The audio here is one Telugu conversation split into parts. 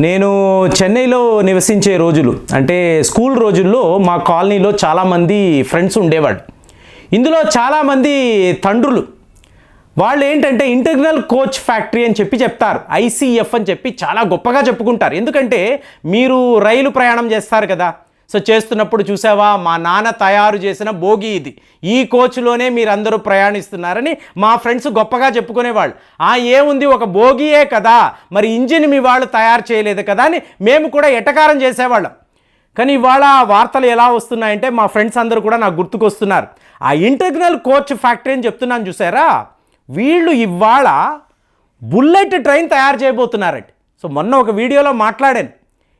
నేను చెన్నైలో నివసించే రోజులు అంటే స్కూల్ రోజుల్లో మా కాలనీలో చాలామంది ఫ్రెండ్స్ ఉండేవాడు ఇందులో చాలామంది తండ్రులు. వాళ్ళు ఏంటంటే ఇంటర్నల్ కోచ్ ఫ్యాక్టరీ అని చెప్పి చెప్తారు ఐసీఎఫ్ అని చెప్పి చాలా గొప్పగా చెప్పుకుంటారు. ఎందుకంటే మీరు రైలు ప్రయాణం చేస్తారు కదా. సో చేస్తున్నప్పుడు చూసావా మా నాన్న తయారు చేసిన భోగి ఇది. ఈ కోచ్లోనే మీరందరూ ప్రయాణిస్తున్నారని మా ఫ్రెండ్స్ గొప్పగా చెప్పుకునేవాళ్ళు. ఆ ఏముంది ఒక భోగియే కదా మరి ఇంజిన్ మీ వాళ్ళు తయారు చేయలేదు కదా అని మేము కూడా ఎటకారం చేసేవాళ్ళం. కానీ ఇవాళ వార్తలు ఎలా వస్తున్నాయంటే మా ఫ్రెండ్స్ అందరూ కూడా నాకు గుర్తుకొస్తున్నారు. ఆ ఇంటర్నల్ కోచ్ ఫ్యాక్టరీ అని చెప్తున్నాను చూసారా? వీళ్ళు ఇవాళ బుల్లెట్ ట్రైన్ తయారు చేయబోతున్నారండి సో మొన్న ఒక వీడియోలో మాట్లాడాను.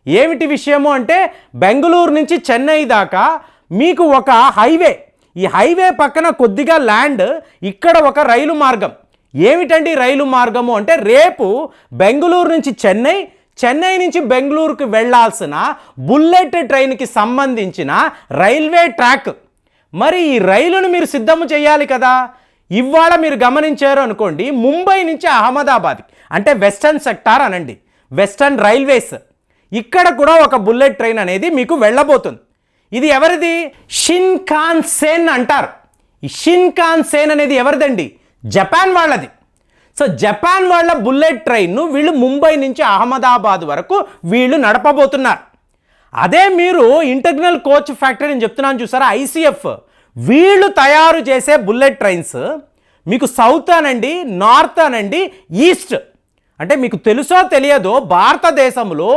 ఏమిటి విషయము అంటే బెంగళూరు నుంచి చెన్నై దాకా మీకు ఒక హైవే ఈ హైవే పక్కన కొద్దిగా ల్యాండ్ ఇక్కడ ఒక రైలు మార్గం. ఏమిటండి రైలు మార్గము అంటే రేపు బెంగళూరు నుంచి చెన్నై చెన్నై నుంచి బెంగళూరుకు వెళ్ళాల్సిన బుల్లెట్ ట్రైన్కి సంబంధించిన రైల్వే ట్రాక్. మరి ఈ రైలును మీరు సిద్ధము చేయాలి కదా? ఇవాళ మీరు గమనించారు అనుకోండి ముంబై నుంచి అహ్మదాబాద్ అంటే వెస్టర్న్ సెక్టార్ అనండి. Western railways. ఇక్కడ కూడా ఒక బుల్లెట్ ట్రైన్ అనేది మీకు వెళ్ళబోతుంది. ఇది ఎవరిది? షిన్ఖాన్ సేన్ అంటారు. ఈ షిన్ సేన్ అనేది ఎవరిదండి? జపాన్ వాళ్ళది. సో జపాన్ వాళ్ళ బుల్లెట్ ట్రైన్ను వీళ్ళు ముంబై నుంచి అహ్మదాబాద్ వరకు వీళ్ళు నడపబోతున్నారు. అదే మీరు ఇంటర్నల్ కోచ్ ఫ్యాక్టరీ అని చెప్తున్నాను చూసారా? ఐసీఎఫ్. వీళ్ళు తయారు చేసే బుల్లెట్ ట్రైన్స్ మీకు సౌత్ అనండి నార్త్ అనండి ఈస్ట్ అంటే మీకు తెలుసో తెలియదో భారతదేశంలో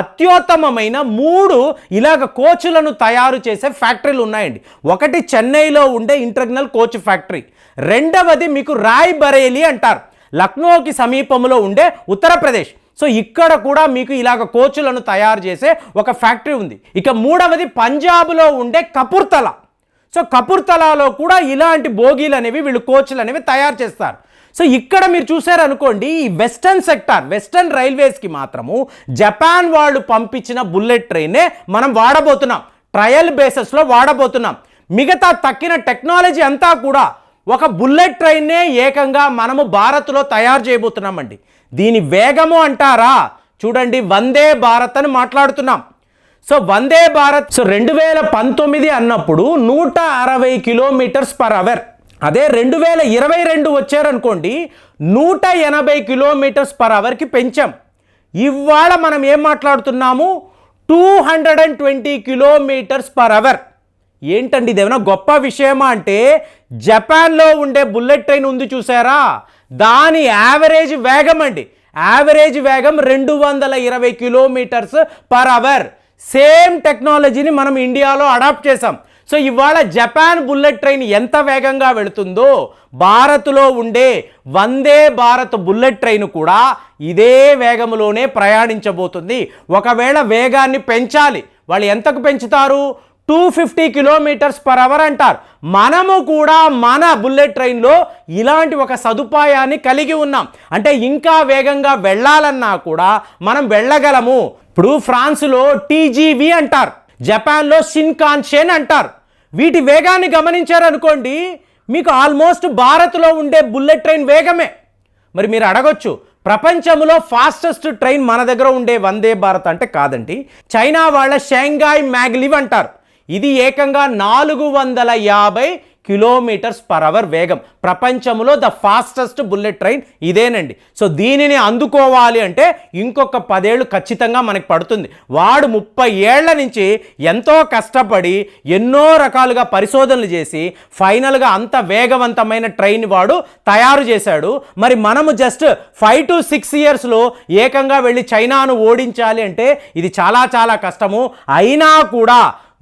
అత్యుత్తమమైన మూడు ఇలాగ కోచ్లను తయారు చేసే ఫ్యాక్టరీలు ఉన్నాయండి. ఒకటి చెన్నైలో ఉండే ఇంటర్నల్ కోచ్ ఫ్యాక్టరీ. రెండవది మీకు రాయ్ బరేలీ అంటారు. లక్నోకి సమీపంలో ఉండే ఉత్తరప్రదేశ్. సో ఇక్కడ కూడా మీకు ఇలాగ కోచ్లను తయారు చేసే ఒక ఫ్యాక్టరీ ఉంది. ఇక మూడవది పంజాబ్లో ఉండే కపుర్తల. సో కపుర్తలాలో కూడా ఇలాంటి బోగీలు అనేవి వీళ్ళు కోచ్లు అనేవి తయారు చేస్తారు. సో ఇక్కడ మీరు చూసారనుకోండి ఈ వెస్టర్న్ సెక్టార్ వెస్టర్న్ రైల్వేస్కి మాత్రము జపాన్ వాళ్ళు పంపించిన బుల్లెట్ ట్రైనే మనం వాడబోతున్నాం. ట్రయల్ బేసెస్లో వాడబోతున్నాం. మిగతా తక్కిన టెక్నాలజీ అంతా కూడా ఒక బుల్లెట్ ట్రైన్నే ఏకంగా మనము భారత్లో తయారు చేయబోతున్నామండి. దీని వేగము అంటారా? చూడండి వందే భారత్ అని మాట్లాడుతున్నాం. సో వందే భారత్ సో రెండు వేల పంతొమ్మిది అన్నప్పుడు నూట అరవై కిలోమీటర్స్ పర్ అవర్. అదే రెండు వేల ఇరవై రెండు వచ్చారనుకోండి నూట ఎనభై కిలోమీటర్స్ పర్ అవర్కి పెంచాం. ఇవాళ మనం ఏం మాట్లాడుతున్నాము? Two hundred and twenty kilometres per hour. ఏంటండి ఇది ఏమైనా గొప్ప విషయమా అంటే జపాన్లో ఉండే బుల్లెట్ ట్రైన్ ఉంది చూసారా? దాని యావరేజ్ వేగం అండి. యావరేజ్ వేగం రెండు వందల ఇరవై కిలోమీటర్స్ పర్ అవర్. సేమ్ టెక్నాలజీని మనం ఇండియాలో అడాప్ట్ చేసాం సో ఇవాళ జపాన్ బుల్లెట్ ట్రైన్ ఎంత వేగంగా వెళుతుందో భారత్లో ఉండే వందే భారత్ బుల్లెట్ ట్రైన్ కూడా ఇదే వేగంలోనే ప్రయాణించబోతుంది. ఒకవేళ వేగాన్ని పెంచాలి వాళ్ళు ఎంతకు పెంచుతారు? Two fifty kilometres per hour అంటారు. మనము కూడా మన బుల్లెట్ ట్రైన్లో ఇలాంటి ఒక సదుపాయాన్ని కలిగి ఉన్నాం. అంటే ఇంకా వేగంగా వెళ్ళాలన్నా కూడా మనం వెళ్ళగలము. ఇప్పుడు ఫ్రాన్స్లో టీజీవి అంటారు జపాన్లో షిన్కాన్షేన్ అంటారు. వీటి వేగాన్ని గమనించారనుకోండి మీకు ఆల్మోస్ట్ భారత్లో ఉండే బుల్లెట్ ట్రైన్ వేగమే. మరి మీరు అడగొచ్చు ప్రపంచంలో ఫాస్టెస్ట్ ట్రైన్ మన దగ్గర ఉండే వందే భారత్ అంటే కాదండి చైనా వాళ్ళ షాంఘాయ్ మ్యాగ్లివ్ అంటారు. ఇది ఏకంగా నాలుగు వందల యాభై కిలోమీటర్స్ పర్ అవర్ వేగం. ప్రపంచంలో ద ఫాస్టెస్ట్ బుల్లెట్ ట్రైన్ ఇదేనండి. సో దీనిని అందుకోవాలి అంటే ఇంకొక పదేళ్ళు ఖచ్చితంగా మనకి పడుతుంది. వాడు ముప్పై ఏళ్ళ నుంచి ఎంతో కష్టపడి ఎన్నో రకాలుగా పరిశోధనలు చేసి ఫైనల్గా అంత వేగవంతమైన ట్రైన్ వాడు తయారు చేశాడు. మరి మనము జస్ట్ ఫైవ్ టు సిక్స్ ఇయర్స్లో ఏకంగా వెళ్ళి చైనాను ఓడించాలి అంటే ఇది చాలా చాలా కష్టము. అయినా కూడా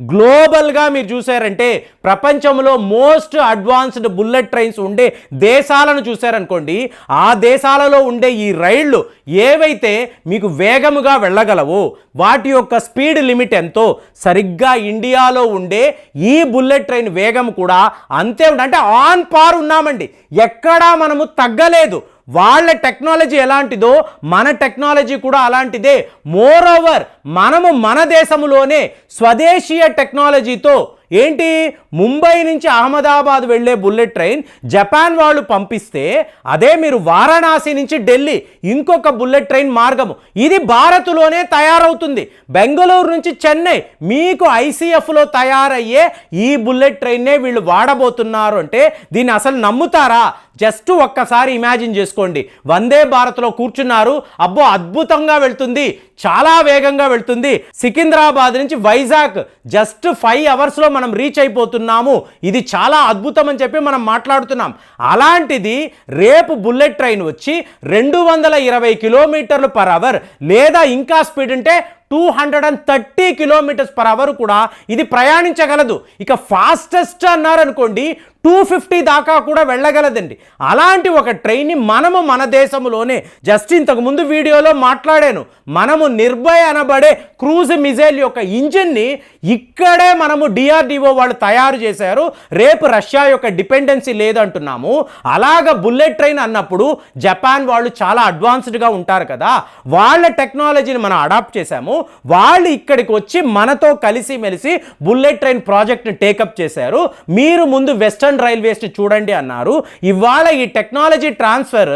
గ్లోబల్గా మీరు చూసారంటే ప్రపంచంలో మోస్ట్ అడ్వాన్స్డ్ బుల్లెట్ ట్రైన్స్ ఉండే దేశాలను చూసారనుకోండి ఆ దేశాలలో ఉండే ఈ రైళ్ళు ఏవైతే మీకు వేగముగా వెళ్ళగలవో వాటి యొక్క స్పీడ్ లిమిట్ ఎంతో సరిగ్గా ఇండియాలో ఉండే ఈ బుల్లెట్ ట్రైన్ వేగం కూడా అంతే ఉంది అంటే ఆన్ పార్ ఉన్నామండి. ఎక్కడా మనము తగ్గలేదు. వాళ్ళ టెక్నాలజీ ఎలాంటిదో మన టెక్నాలజీ కూడా అలాంటిదే. మోర్ ఓవర్ మనము మన దేశంలోనే స్వదేశీయ టెక్నాలజీతో ఏంటి? ముంబై నుంచి అహ్మదాబాద్ వెళ్ళే బుల్లెట్ ట్రైన్ జపాన్ వాళ్ళు పంపిస్తే అదే మీరు వారణాసి నుంచి ఢిల్లీ ఇంకొక బుల్లెట్ ట్రైన్ మార్గము. ఇది భారత్లోనే తయారవుతుంది. బెంగళూరు నుంచి చెన్నై మీకు ఐసీఎఫ్లో తయారయ్యే ఈ బుల్లెట్ ట్రైన్నే వీళ్ళు వాడబోతున్నారు అంటే దీన్ని అసలు నమ్ముతారా? జస్ట్ ఒక్కసారి ఇమాజిన్ చేసుకోండి. వందే భారత్లో కూర్చున్నారు. అబ్బో అద్భుతంగా వెళ్తుంది. చాలా వేగంగా వెళ్తుంది. సికింద్రాబాద్ నుంచి వైజాగ్. జస్ట్ ఫైవ్ అవర్స్లో మనం రీచ్ అయిపోతున్నాము. ఇది చాలా అద్భుతం అని చెప్పి మనం మాట్లాడుతున్నాం. అలాంటిది రేపు బుల్లెట్ ట్రైన్ వచ్చి రెండు వందల ఇరవై కిలోమీటర్లు పర్ అవర్ లేదా ఇంకా స్పీడ్ అంటే two hundred and thirty kilometres per hour కూడా ఇది ప్రయాణించగలదు. ఇక ఫాస్టెస్ట్ అన్నారనుకోండి టూ ఫిఫ్టీ దాకా కూడా వెళ్ళగలదండి. అలాంటి ఒక ట్రైన్ని మనము మన దేశంలోనే జస్ట్ ఇంతకు ముందు వీడియోలో మాట్లాడాను. మనము నిర్భయ అనబడే క్రూజ్ మిజైల్ యొక్క ఇంజిన్ని ఇక్కడే మనము డిఆర్డిఓ వాళ్ళు తయారు చేశారు. రేపు రష్యా యొక్క డిపెండెన్సీ లేదంటున్నాము. అలాగ బుల్లెట్ ట్రైన్ అన్నప్పుడు జపాన్ వాళ్ళు చాలా అడ్వాన్స్డ్గా ఉంటారు కదా. వాళ్ళ టెక్నాలజీని మనం అడాప్ట్ చేశాము. వాళ్ళు ఇక్కడికి వచ్చి మనతో కలిసి మెలిసి బుల్లెట్ ట్రైన్ ప్రాజెక్ట్ని టేకప్ చేశారు. మీరు ముందు వెస్టర్న్ రైల్వేస్ చూడండి అన్నారు. ఇవాళ ఈ టెక్నాలజీ ట్రాన్స్ఫర్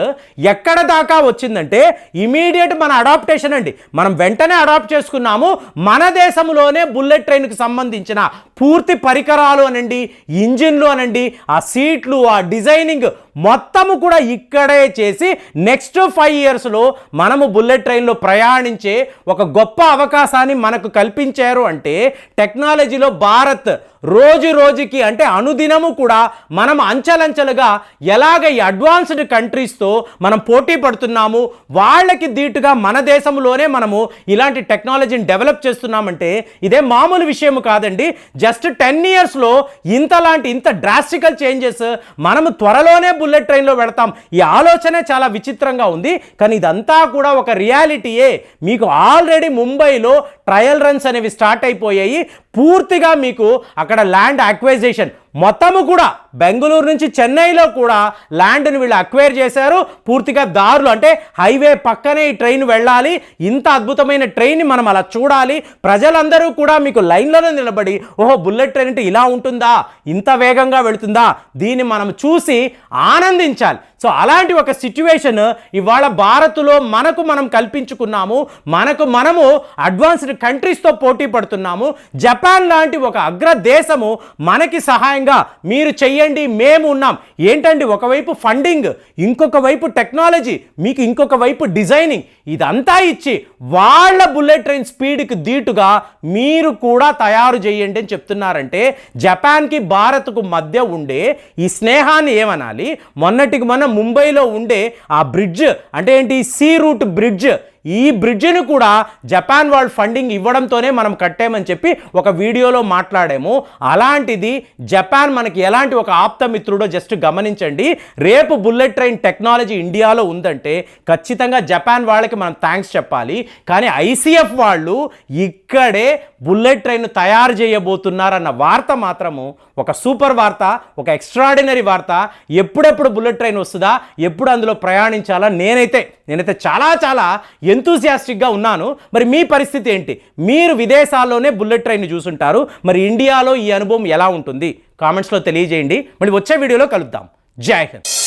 ఎక్కడ దాకా వచ్చిందంటే ఇమీడియట్ మన అడాప్టేషన్ అండి. మనం వెంటనే అడాప్ట్ చేసుకున్నాము. మన దేశంలోనే బుల్లెట్ ట్రైన్కి సంబంధించిన పూర్తి పరికరాలు అనండి ఇంజిన్లు అనండి ఆ సీట్లు ఆ డిజైనింగ్ మొత్తము కూడా ఇక్కడే చేసి నెక్స్ట్ ఫైవ్ ఇయర్స్లో మనము బుల్లెట్ ట్రైన్లో ప్రయాణించే ఒక గొప్ప అవకాశాన్ని మనకు కల్పించారు అంటే టెక్నాలజీలో భారత్ రోజు రోజుకి అంటే అనుదినము కూడా మనం అంచెలంచెలుగా ఎలాగ ఈ అడ్వాన్స్డ్ కంట్రీస్తో మనం పోటీ పడుతున్నాము వాళ్ళకి దీటుగా మన దేశంలోనే మనము ఇలాంటి టెక్నాలజీని డెవలప్ చేస్తున్నామంటే ఇదే మామూలు విషయం కాదండి. జస్ట్ టెన్ ఇయర్స్లో ఇంతలాంటి ఇంత డ్రాస్టికల్ చేంజెస్ మనము త్వరలోనే బుల్లెట్ ట్రైన్లో పెడతాం ఈ ఆలోచనే చాలా విచిత్రంగా ఉంది. కానీ ఇదంతా కూడా ఒక రియాలిటీయే. మీకు ఆల్రెడీ ముంబైలో ట్రయల్ రన్స్ అనేవి స్టార్ట్ అయిపోయాయి. పూర్తిగా మీకు అక్కడ ల్యాండ్ అక్వైజేషన్ మొత్తము కూడా బెంగళూరు నుంచి చెన్నైలో కూడా ల్యాండ్ని వీళ్ళు అక్వైర్ చేశారు. పూర్తిగా దారులు అంటే హైవే పక్కనే ఈ ట్రైన్ వెళ్ళాలి. ఇంత అద్భుతమైన ట్రైన్ మనం అలా చూడాలి. ప్రజలందరూ కూడా మీకు లైన్లోనే నిలబడి ఓహో బుల్లెట్ ట్రైన్ అంటే ఇలా ఉంటుందా? ఇంత వేగంగా వెళుతుందా? దీన్ని మనం చూసి ఆనందించాలి. సో అలాంటి ఒక సిచ్యువేషన్ ఇవాళ భారత్లో మనకు మనం కల్పించుకున్నాము. మనకు మనము అడ్వాన్స్డ్ కంట్రీస్తో పోటీ పడుతున్నాము. జపాన్ లాంటి ఒక అగ్ర దేశము మనకి సహాయం సహాయంగా మీరు చెయ్యండి మేము ఉన్నాం. ఏంటండి ఒకవైపు ఫండింగ్ ఇంకొక వైపు టెక్నాలజీ మీకు ఇంకొక వైపు డిజైనింగ్. ఇదంతా ఇచ్చి వాళ్ళ బుల్లెట్ ట్రైన్ స్పీడ్కి దీటుగా మీరు కూడా తయారు చేయండి అని చెప్తున్నారంటే జపాన్కి భారత్కు మధ్య ఉండే ఈ స్నేహాన్ని ఏమనాలి? మొన్నటికి మన ముంబైలో ఉండే ఆ బ్రిడ్జ్ అంటే ఏంటి? సీ రూట్ బ్రిడ్జ్ ఈ బ్రిడ్జిని కూడా జపాన్ వాళ్ళు ఫండింగ్ ఇవ్వడంతోనే మనం కట్టామని చెప్పి ఒక వీడియోలో మాట్లాడాము. అలాంటిది జపాన్ మనకి ఎలాంటి ఒక ఆప్తమిత్రుడో జస్ట్ గమనించండి. రేపు బుల్లెట్ ట్రైన్ టెక్నాలజీ ఇండియాలో ఉందంటే ఖచ్చితంగా జపాన్ వాళ్ళకి మనం థ్యాంక్స్ చెప్పాలి. కానీ ఐసీఎఫ్ వాళ్ళు ఇక్కడే బుల్లెట్ ట్రైన్ తయారు చేయబోతున్నారన్న వార్త మాత్రము ఒక సూపర్ వార్త ఒక ఎక్స్ట్రాడినరీ వార్త. ఎప్పుడెప్పుడు బుల్లెట్ ట్రైన్ వస్తుందా ఎప్పుడు అందులో ప్రయాణించాలా నేనైతే నేనైతే చాలా చాలా ఎంతూసియాస్టిక్గా ఉన్నాను. మరి మీ పరిస్థితి ఏంటి? మీరు విదేశాల్లోనే బుల్లెట్ ట్రైన్ చూసుంటారు. మరి ఇండియాలో ఈ అనుభవం ఎలా ఉంటుంది? కామెంట్స్లో తెలియజేయండి. మరి వచ్చే వీడియోలో కలుద్దాం. జై హింద్.